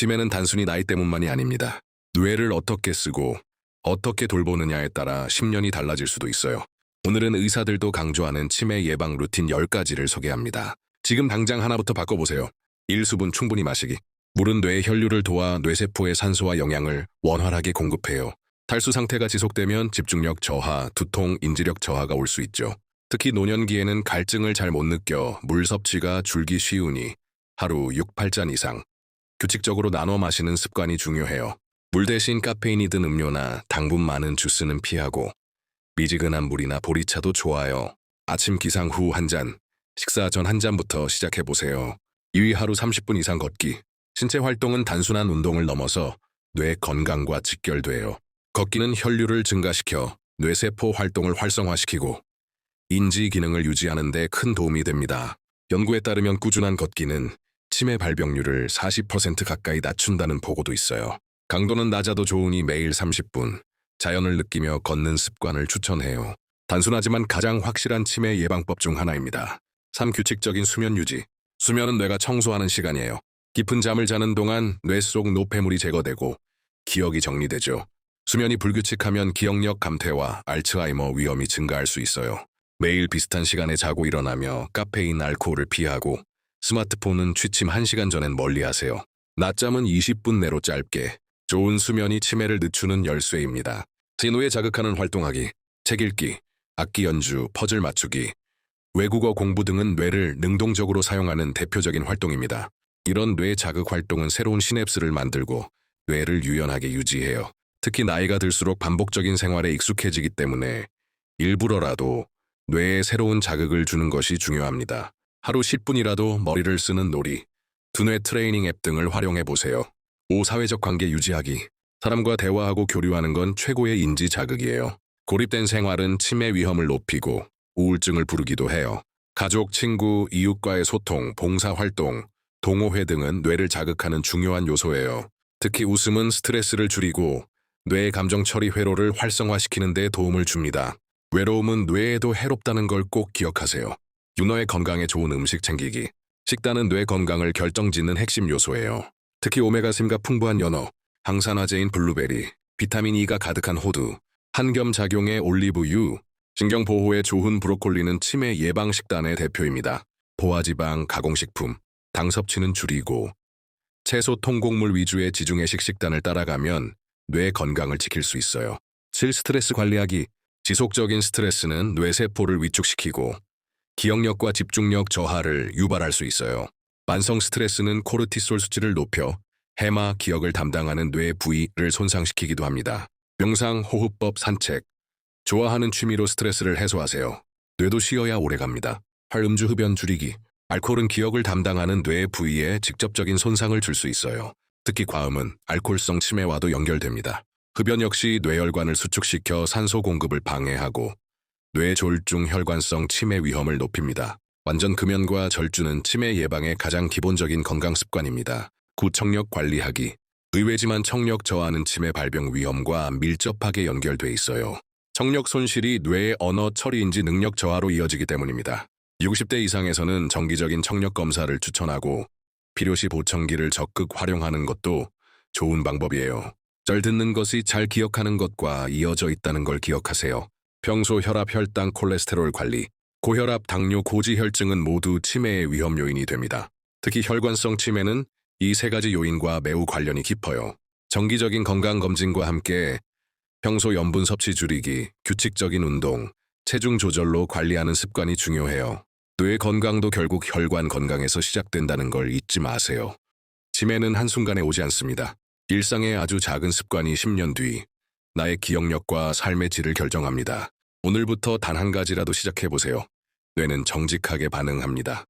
치매는 단순히 나이 때문만이 아닙니다. 뇌를 어떻게 쓰고 어떻게 돌보느냐에 따라 10년이 달라질 수도 있어요. 오늘은 의사들도 강조하는 치매 예방 루틴 10가지를 소개합니다. 지금 당장 하나부터 바꿔보세요. 1수분 충분히 마시기. 물은 뇌의 혈류를 도와 뇌세포의 산소와 영양을 원활하게 공급해요. 탈수 상태가 지속되면 집중력 저하, 두통, 인지력 저하가 올 수 있죠. 특히 노년기에는 갈증을 잘 못 느껴 물 섭취가 줄기 쉬우니 하루 6, 8잔 이상 규칙적으로 나눠 마시는 습관이 중요해요. 물 대신 카페인이 든 음료나 당분 많은 주스는 피하고 미지근한 물이나 보리차도 좋아요. 아침 기상 후 한 잔, 식사 전 한 잔부터 시작해 보세요. 2위 하루 30분 이상 걷기. 신체 활동은 단순한 운동을 넘어서 뇌 건강과 직결돼요. 걷기는 혈류를 증가시켜 뇌세포 활동을 활성화시키고 인지 기능을 유지하는 데 큰 도움이 됩니다. 연구에 따르면 꾸준한 걷기는 치매 발병률을 40% 가까이 낮춘다는 보고도 있어요. 강도는 낮아도 좋으니 매일 30분 자연을 느끼며 걷는 습관을 추천해요. 단순하지만 가장 확실한 치매 예방법 중 하나입니다. 3. 규칙적인 수면 유지. 수면은 뇌가 청소하는 시간이에요. 깊은 잠을 자는 동안 뇌 속 노폐물이 제거되고 기억이 정리되죠. 수면이 불규칙하면 기억력 감퇴와 알츠하이머 위험이 증가할 수 있어요. 매일 비슷한 시간에 자고 일어나며 카페인, 알코올을 피하고 스마트폰은 취침 1시간 전엔 멀리 하세요. 낮잠은 20분 내로 짧게 좋은 수면이 치매를 늦추는 열쇠입니다. 진호에 자극하는 활동하기, 책 읽기, 악기 연주, 퍼즐 맞추기, 외국어 공부 등은 뇌를 능동적으로 사용하는 대표적인 활동입니다. 이런 뇌 자극 활동은 새로운 시냅스를 만들고 뇌를 유연하게 유지해요. 특히 나이가 들수록 반복적인 생활에 익숙해지기 때문에 일부러라도 뇌에 새로운 자극을 주는 것이 중요합니다. 하루 10분이라도 머리를 쓰는 놀이, 두뇌 트레이닝 앱 등을 활용해 보세요. 5. 사회적 관계 유지하기. 사람과 대화하고 교류하는 건 최고의 인지 자극이에요. 고립된 생활은 치매 위험을 높이고 우울증을 부르기도 해요. 가족, 친구, 이웃과의 소통, 봉사활동, 동호회 등은 뇌를 자극하는 중요한 요소예요. 특히 웃음은 스트레스를 줄이고 뇌의 감정 처리 회로를 활성화시키는 데 도움을 줍니다. 외로움은 뇌에도 해롭다는 걸 꼭 기억하세요. 윤어의 건강에 좋은 음식 챙기기. 식단은 뇌 건강을 결정짓는 핵심 요소예요. 특히 오메가3가 풍부한 연어, 항산화제인 블루베리, 비타민 E가 가득한 호두, 한겸 작용의 올리브유, 신경 보호에 좋은 브로콜리는 치매 예방 식단의 대표입니다. 포화지방, 가공식품, 당 섭취는 줄이고 채소 통곡물 위주의 지중해식 식단을 따라가면 뇌 건강을 지킬 수 있어요. 7. 스트레스 관리하기. 지속적인 스트레스는 뇌세포를 위축시키고 기억력과 집중력 저하를 유발할 수 있어요. 만성 스트레스는 코르티솔 수치를 높여 해마, 기억을 담당하는 뇌 부위를 손상시키기도 합니다. 명상, 호흡법, 산책. 좋아하는 취미로 스트레스를 해소하세요. 뇌도 쉬어야 오래갑니다. 활 음주 흡연 줄이기. 알코올은 기억을 담당하는 뇌 부위에 직접적인 손상을 줄 수 있어요. 특히 과음은 알코올성 치매와도 연결됩니다. 흡연 역시 뇌혈관을 수축시켜 산소 공급을 방해하고 뇌졸중 혈관성 치매 위험을 높입니다. 완전 금연과 절주는 치매 예방의 가장 기본적인 건강 습관입니다. 구청력 관리하기. 의외지만 청력 저하는 치매 발병 위험과 밀접하게 연결돼 있어요. 청력 손실이 뇌의 언어 처리인지 능력 저하로 이어지기 때문입니다. 60대 이상에서는 정기적인 청력 검사를 추천하고 필요시 보청기를 적극 활용하는 것도 좋은 방법이에요. 잘 듣는 것이 잘 기억하는 것과 이어져 있다는 걸 기억하세요. 평소 혈압, 혈당, 콜레스테롤 관리, 고혈압, 당뇨, 고지혈증은 모두 치매의 위험 요인이 됩니다. 특히 혈관성 치매는 이 세 가지 요인과 매우 관련이 깊어요. 정기적인 건강검진과 함께 평소 염분 섭취 줄이기, 규칙적인 운동, 체중 조절로 관리하는 습관이 중요해요. 뇌 건강도 결국 혈관 건강에서 시작된다는 걸 잊지 마세요. 치매는 한순간에 오지 않습니다. 일상의 아주 작은 습관이 10년 뒤 나의 기억력과 삶의 질을 결정합니다. 오늘부터 단 한 가지라도 시작해보세요. 뇌는 정직하게 반응합니다.